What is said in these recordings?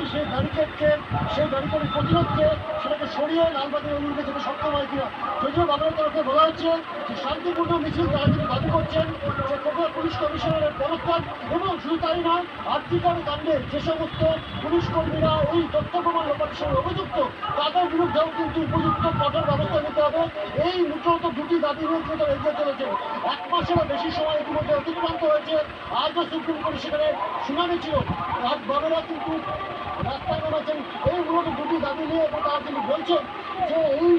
যদি সেই ব্যারিকেডকে সেই ব্যারিকেডের প্রতিরোধকে, সেটাকে সরিয়ে লালবাজার অভিমুখে যেতে সক্ষম হয় কিনা যদিও বাংলার তরফে বলা হচ্ছে যে শান্তিপূর্ণ মিছিল তারা কিন্তু দাবি করছেন যে কঠোর পুলিশ কমিশনারের পদত্যাগ এবং শুধু তাই নয় আর্থিকার কাণ্ডে যে সমস্ত পুলিশ কর্মীরা এই তথ্য প্রমাণ লোপাটের অভিযুক্ত, তাদের বিরুদ্ধেও কিন্তু উপযুক্ত কঠোর ব্যবস্থা নিতে হবে। এই মুখ্যত দুটি দাবি নিয়ে কিন্তু এগিয়ে চলেছে। এক মাসেরও বেশি সময় ইতিমধ্যে অতিক্রান্ত হয়েছে। আজও সুপ্রিম কোর্টে সেখানে শুনানি ছিল। আজ বাবেরা কিন্তু রাস্তায় নেমেছেন। এই মূলত দুটি দাবি নিয়ে এবং তারা তিনি বলছেন যে এই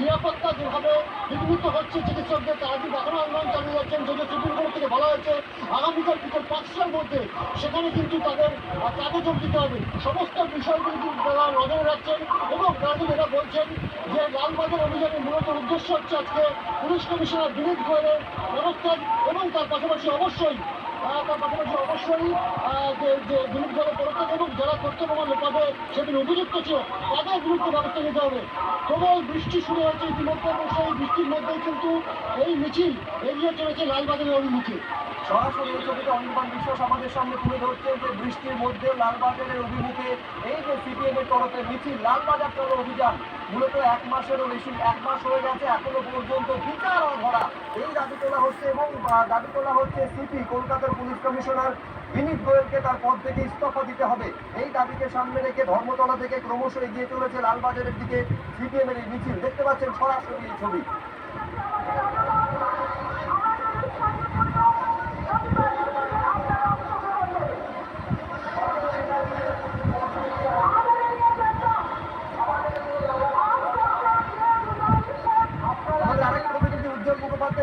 নিরাপত্তা যেভাবে বিঘ্নিত হচ্ছে চিকিৎসকদের, তারা কিন্তু এখনও আন্দোলন চালিয়ে যাচ্ছেন। যদিও সুপ্রিম কোর্ট থেকে বলা হয়েছে আগামীকাল বিকেল পাঁচটার মধ্যে সেখানে কিন্তু তাদের কাজে যোগ দিতে হবে। সমস্ত বিষয়গুলি কিন্তু তারা নজরে রাখছেন এবং কিন্তু এটা বলছেন যে লালবাজার অভিযানের মূলত উদ্দেশ্য হচ্ছে আজকে পুলিশ কমিশনার বিনীত গোয়েলের পদত্যাগ এবং তার পাশাপাশি অবশ্যই তার পাশাপাশি যারা তথ্য প্রমাণ লোপাতে সেদিন অভিযুক্ত ছিল তাদের বিরুদ্ধে ব্যবস্থা নিতে হবে। প্রবল বৃষ্টি শুরু হয়েছে ইতিমধ্যে বৃষ্টির মধ্যেই কিন্তু এই মিছিল এগিয়ে চলেছে লালবাজারের অভিমুখে। সরাসরি এই ছবিতে অনির্বাণ বিশ্বাস আমাদের সামনে তুলে ধরছে যে বৃষ্টির মধ্যেও লালবাজারের অভিমুখে এই যে সিপিএম এর তরফে মিছিল, লালবাজার চলো অভিযান। মূলত এক মাসেরও বেশি, এক মাস হয়ে গেছে, এখনও পর্যন্ত বিচার ধরা। এই দাবি তোলা হচ্ছে এবং দাবি তোলা হচ্ছে সিপি, কলকাতার পুলিশ কমিশনার বিনীত গোয়েলকে তার পদ থেকে ইস্তফা দিতে হবে। এই দাবিকে সামনে রেখে ধর্মতলা থেকে ক্রমশ এগিয়ে চলেছে লালবাজারের দিকে সিপিএম এর এই মিছিল। দেখতে পাচ্ছেন সরাসরি এই ছবি। बात